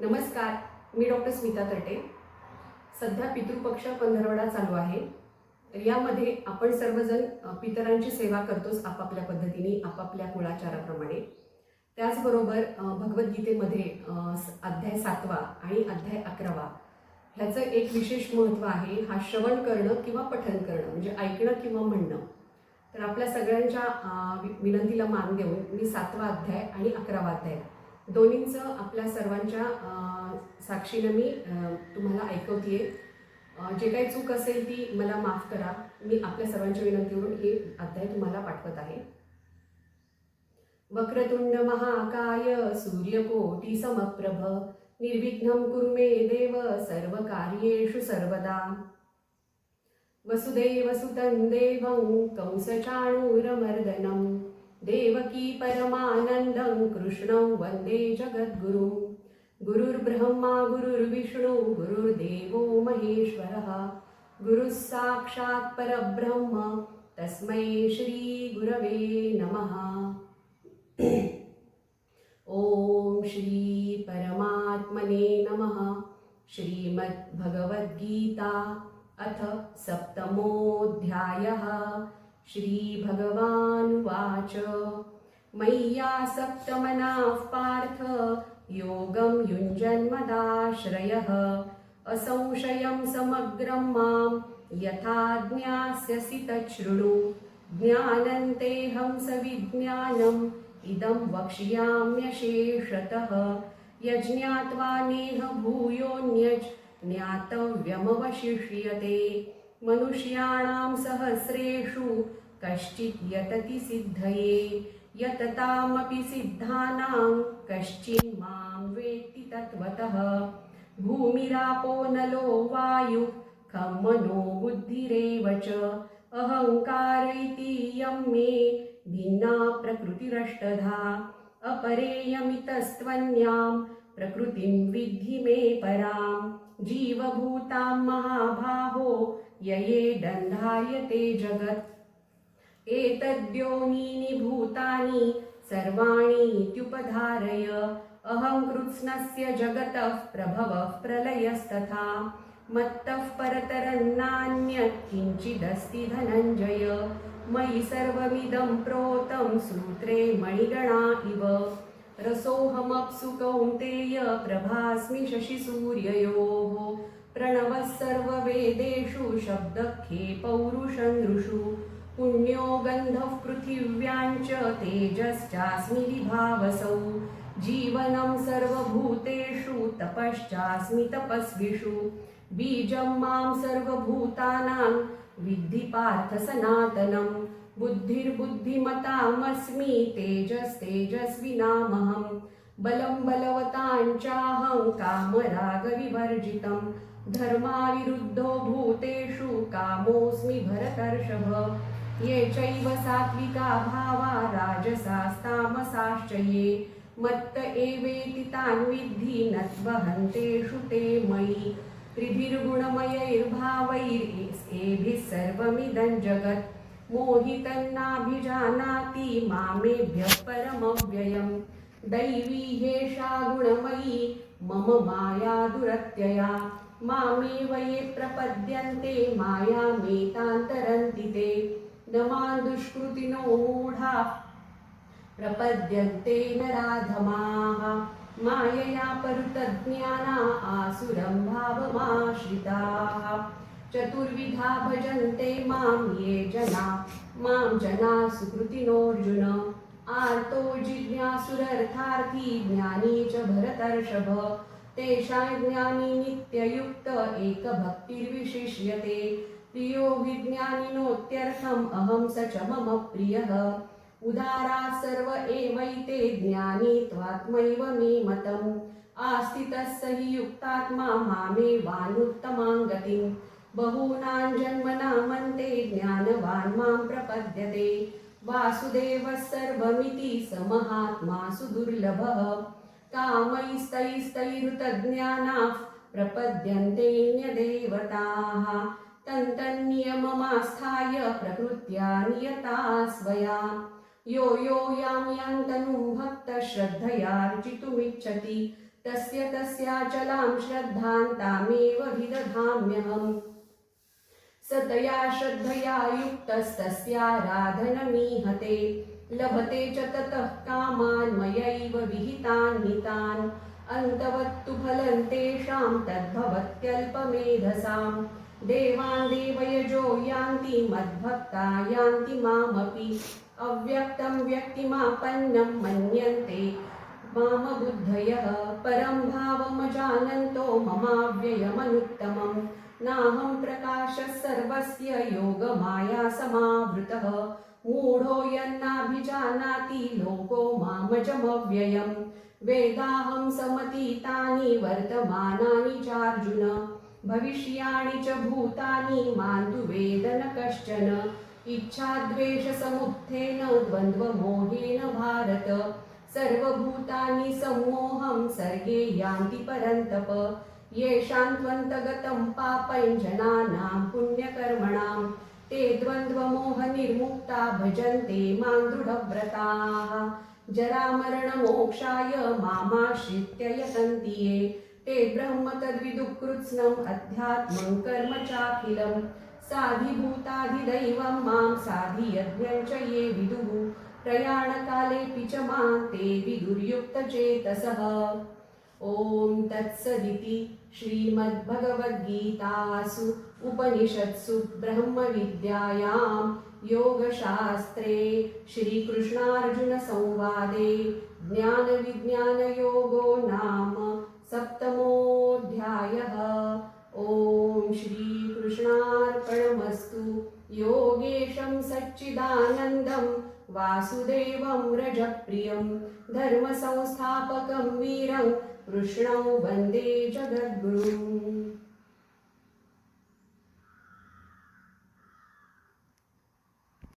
नमस्कार मी डॉक्टर स्मिता तटे सध्या पितृपक्ष पंधरवडा चालू आहे. तर यामध्ये आपण सर्वजण पितरांची सेवा करतोच आपापल्या पद्धतीने आपापल्या कुळाचाराप्रमाणे. त्याचबरोबर भगवद्गीतेमध्ये अध्याय सातवा आणि अध्याय अकरावा ह्याचं एक विशेष महत्त्व आहे हा श्रवण करणं किंवा पठन करणं म्हणजे ऐकणं किंवा म्हणणं. तर आपल्या सगळ्यांच्या वि- विनंतीला मान देऊन मी सातवा अध्याय आणि अकरावा अध्याय दोन्हींचं आपल्या सर्वांच्या साक्षीनं मी तुम्हाला ऐकवतीये. जे काही चूक असेल ती मला माफ करा. मी आपल्या सर्वांच्या विनंतीवरून हे अध्याय तुम्हाला पाठवत आहे. वक्रतुंड महाकाय सूर्यकोटी समप्रभ निर्विघ्न कुर्मे देव देव सर्वकार्येषु सर्वदा. वसुदेवसुतं देवं कंसचाणूरमर्दनम् देवकी परमानन्दं कृष्णं वन्दे जगद्गुरु। गुरुर्ब्रह्मा गुरुर्विष्णु गुरुर्देवो महेश्वरः। गुरुः साक्षात् परब्रह्म तस्मै श्रीगुरवे नमः। ॐ श्री परमात्मने नमः। श्रीमद्भगवद्गीता अथ सप्तमोऽध्यायः। श्रीभगवानुवाच। मय्यासक्तमनाः पार्थ योगं युञ्जन्मदाश्रयः। असंशयं समग्रं मां यथा ज्ञास्यसि तच्छृणु। ज्ञानन्तेऽहं सविज्ञानम् इदं वक्ष्याम्यशेषतः। यज्ञात्वा नेह भूयोऽन्यज् ज्ञातव्यमवशिष्यते मनुष्याणां सहस्रेषु कश्चित् यतति सिद्धये यततामपि सिद्धानां कश्चिन्मां वेत्ति तत्त्वतः। भूमिरापो नलो वायुः खं मनो बुद्धिरेव च। अहङ्कार इति यं मे भिन्ना प्रकृतिरष्टधा। अपरेयमितस्त्वन्यां प्रकृतिं विद्धि मे परां। जीवभूतां महाभाहो यये दन्धार्यते जगत्। एतद्योनीनि भूतानि सर्वाणि इत्युपधारय। अहं कृत्स्नस्य जगतः प्रभवः प्रलयस्तथा। मत्तः परतरन्नान्यत् किञ्चिदस्ति धनञ्जय। मयि सर्वमिदं प्रोतं सूत्रे मणिगणा इव। रसोऽहमप्सु कौन्तेय प्रभास्मि शशिसूर्ययोः। प्रणवः सर्ववेदेषु शब्दखे पौरुषनृषु पुण्यो गन्धः पृथिव्याञ्च च तेजश्चास्मि विभावसौ। जीवनं सर्वभूतेषु तपश्चास्मि तपस्विषु। बीजं मां सर्वभूतानां विद्धि पार्थ सनातनं। बुद्धिर्बुद्धिमतामस्मि तेजस्तेजस्विनामहं। बलं बलवतां चाहं धर्माविरुद्धो भूतेषु कामोऽस्मि भरतर्षभ। ये चैव सात्विका भावा राजसास्तामसाश्च ये। मत्त एवेति तान् विद्धि न त्वहन्तेषु ते मयि। त्रिभिर्गुणमयैर्भावैरेभिः सर्वमिदं जगत्। मोहितन्नाभिजानाति मामेभ्यः परमव्ययम्। दैवी ह्येषा गुणमयी मम माया दुरत्यया। मामेव ये प्रपद्यन्ते मायामेतान्तरन्ति ते। न मां दुष्कृतिनो मूढाः। प्रपद्यन्ते नराधमाः। मायया परुतज्ञाना आसुरं भावमाश्रिताः। चतुर्विधा भजन्ते मां ये जना। मां जना सुकृतिनोऽर्जुन। आर्तो जिज्ञासुरर्थार्थी ज्ञानी च भरतर्षभ। तेषां ज्ञानी नित्ययुक्त एकभक्तिर्विशिष्यते। प्रियो विज्ञानिनोत्यर्थम् अहं स च मम प्रियः। उदारा सर्व एवैते ज्ञानी त्वात्मैव मे मतम्। आस्थितः स हि युक्तात्मा मामेवानुत्तमां गतिं बहूनां जन्मनामन्ते ज्ञानवान् मां प्रपद्यते। वासुदेवः सर्वमिति स महात्मा सुदुर्लभः कामैस्तैस्तैरुतज्ञानाः प्रपद्यन्तेऽन्यदेवताः तन्तन्नियममास्थाय प्रकृत्या नियता स्वया। यो यो यां यां तनुं भक्तश्रद्धयार्जितुमिच्छति। तस्य तस्याचलां श्रद्धां तामेव विदधाम्यहम्। सतया श्रद्धया युक्तस्तस्याराधनमीहते। लभते च ततः कामान् मयैव विहितान् नितान् अन्तवत्तु फलं तेषां तद्भवत्यल्पमेधसां। देवान् देवयजो यान्ति मद्भक्ता यान्ति मामपि। अव्यक्तं व्यक्तिमापन्नं मन्यन्ते। मामबुद्धयः परं भावमजानन्तो ममाव्ययमनुत्तमं। नाहं प्रकाशः सर्वस्य योगमाया समावृतः मूढो यन्नाभिजानाति लोको मामजमव्ययम्। वेदाहं समतीतानि वर्तमानानि चार्जुन। भविष्याणि च भूतानि मान्तु वेदन कश्चन। इच्छाद्वेषसमुत्थेन द्वन्द्वमोहेन भारत। सर्वभूतानि सम्मोहं सर्गे यान्ति परन्तप। येषां त्वन्तगतं पापञ्जनानां पुण्यकर्मणां ते द्वन्द्वमोहनिर्मुक्ता भजन्ते मां दृढव्रताः। जरामरणमोक्षाय मामाश्रित्य यतन्ति ये। ते ब्रह्म तद्विदुकृत्स्नम् अध्यात्मं कर्म चाखिलं। साधिभूताधिदैवं मां साधियज्ञं च ये विदुः। प्रयाणकालेऽपि च मां ते विदुर्युक्तचेतसः। ॐ तत्सदिति श्रीमद्भगवद्गीतासु उपनिषत्सु ब्रह्मविद्यायां योगशास्त्रे श्रीकृष्णार्जुनसंवादे ज्ञानविज्ञानयोगो नाम सप्तमोऽध्यायः। ॐ श्रीकृष्णार्पणमस्तु। योगेशं सच्चिदानन्दम्। वासुदेवं रजप्रियं धर्मसंस्थापकं वीरं कृष्णौ वन्दे जगद्गुरुम्।